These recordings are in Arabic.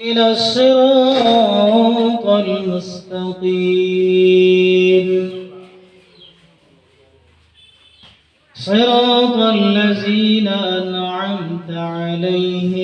إلى الصراط المستقيم. صراط الذين أنعمت عليهم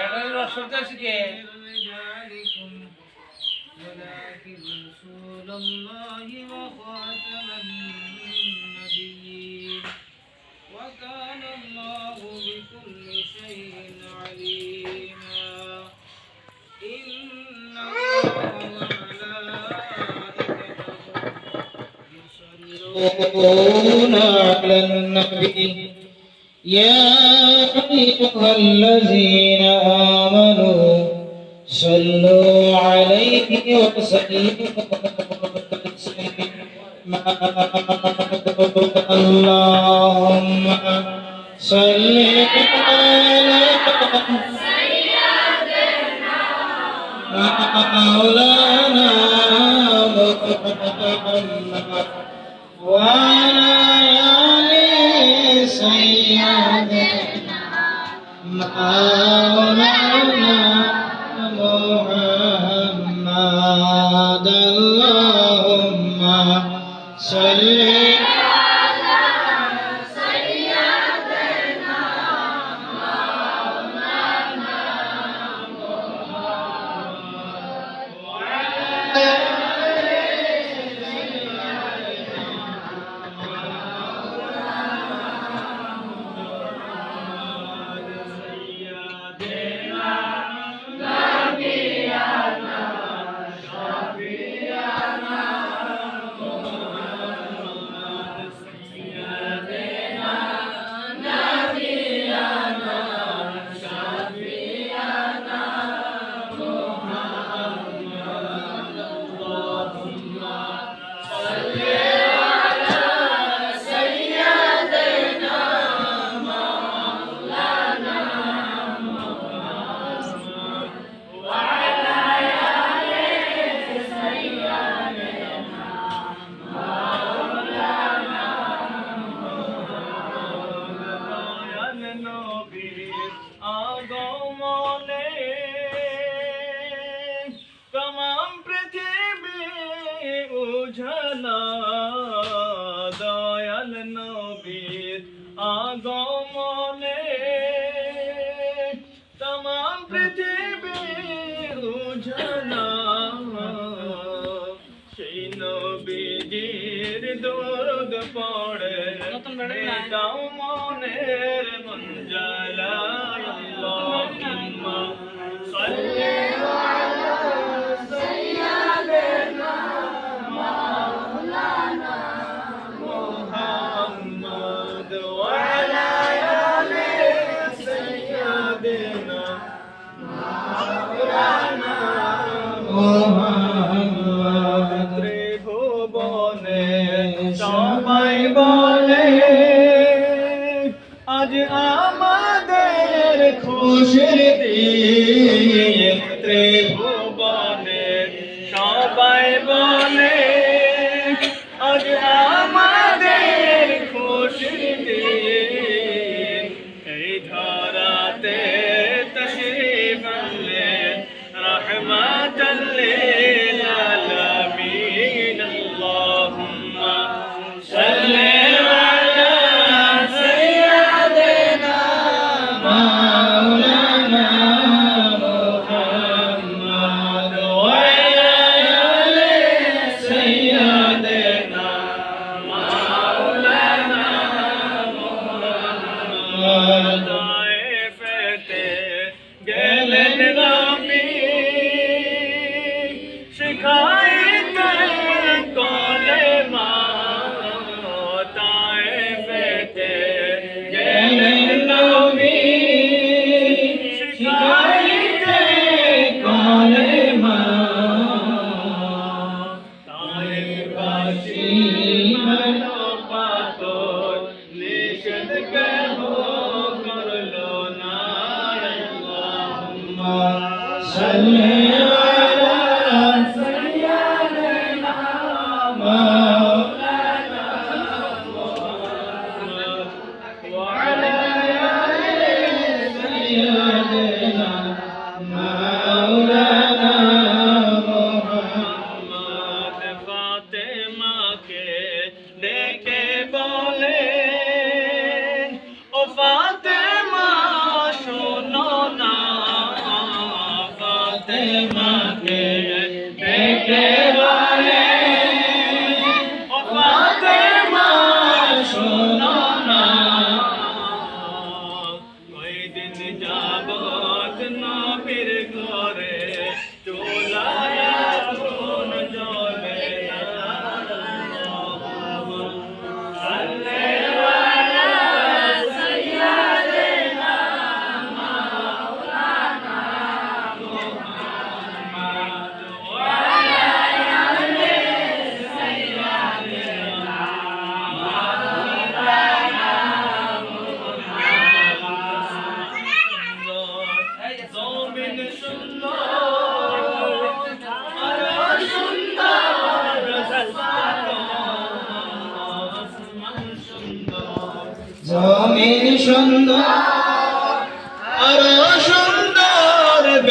গানের রসটা শিখে رجالكم ولكن رسول الله وخاتم النبيين وكان الله بكل شيء عليما إن الله وملائكته يصلون على النبي يا أيها الذين آمنوا صلوا عليه وسلموا اللهم صل على مولانا محمد وعلى آل سيدنا محمد اللهم صل তমাম খুশির ত্রিভুবনে সবাই বলে আজ আমাদের খুশির এই ধরাতে তশরিফ আনলেন রহমাত আনলেন Gelene Salam. Fatima.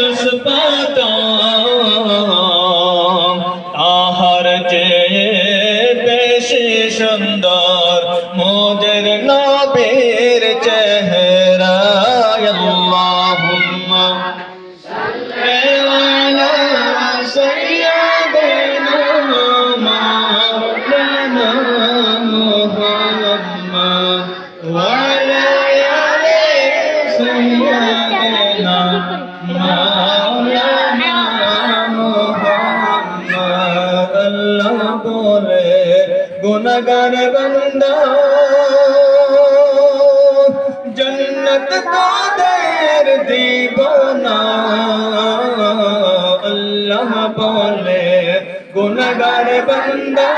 Je ne sais pas. গুনাগার বান্দা জন্নত তাদের দিব না আল্লাহ বলে গুনাগার বান্দা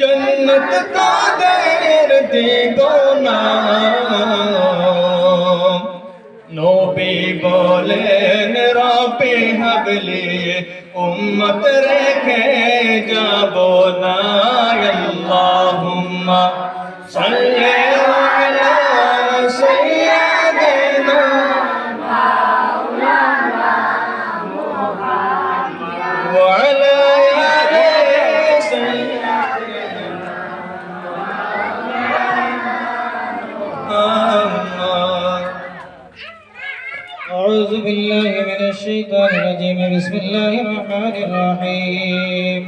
জন্নত তাদের দিব না নবী বলেন রবে হাবলি উম্মত রেখে যাব না আল্লাহুম্মা সাল্লি من الشيطان الرجيم. بسم الله الرحمن الرحيم.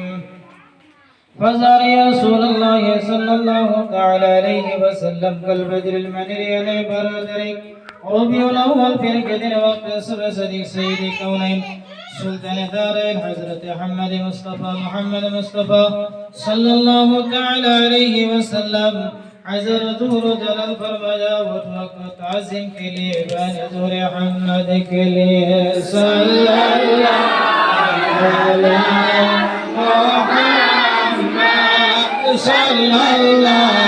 فزار يا رسول الله صلى الله تعالى عليه وسلم كالبدر المنير عليه برادرك ربيع الأول في القدر وقت سر صديق سيد الكونين. سلطان دارين حضرت محمد مصطفى محمد مصطفى صلى الله تعالى عليه وسلم. حضر ظهور جلال فرمایا وقت وقت عظیم کے لیے بان ظہور حمد کے لیے صلی اللہ علیہ محمد صلی اللہ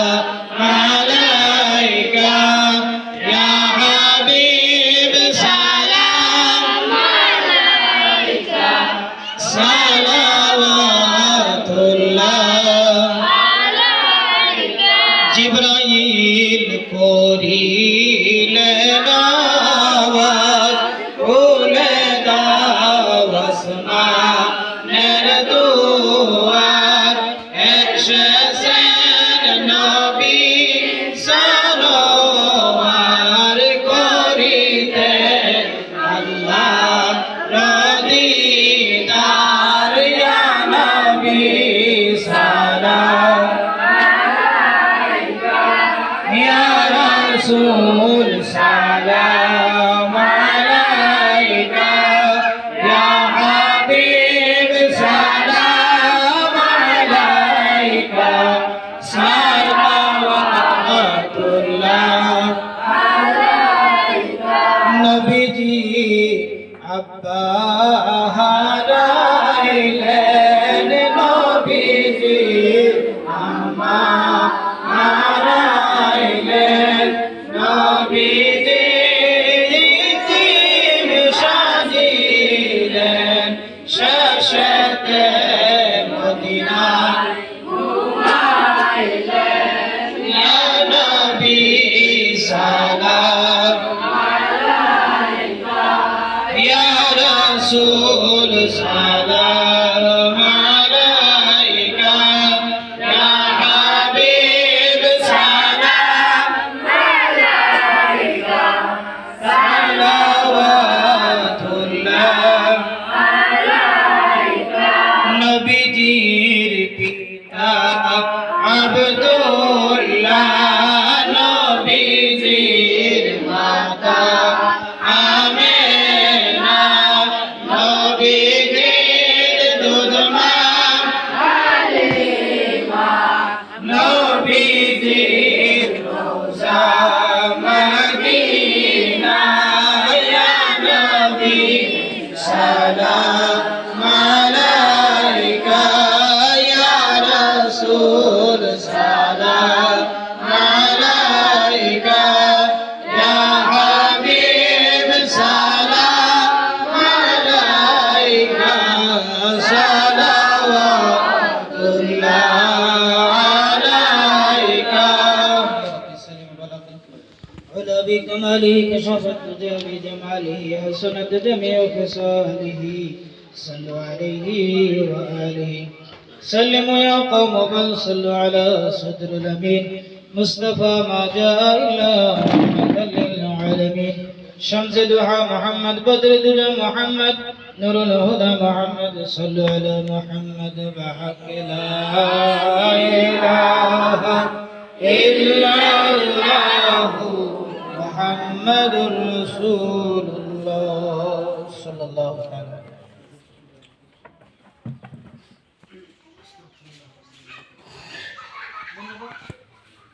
حسنت جميع خصاله. صلوا عليه وآله. سلموا يا قوم بل صلوا على صدر الأمين. مصطفى ما جاء إلا رحمة للعالمين. شمس دعاء محمد بدر دجى محمد. نور الهدى محمد صلوا على محمد بحق لا إله إلا الله محمد رسول الله sallallahu alaihi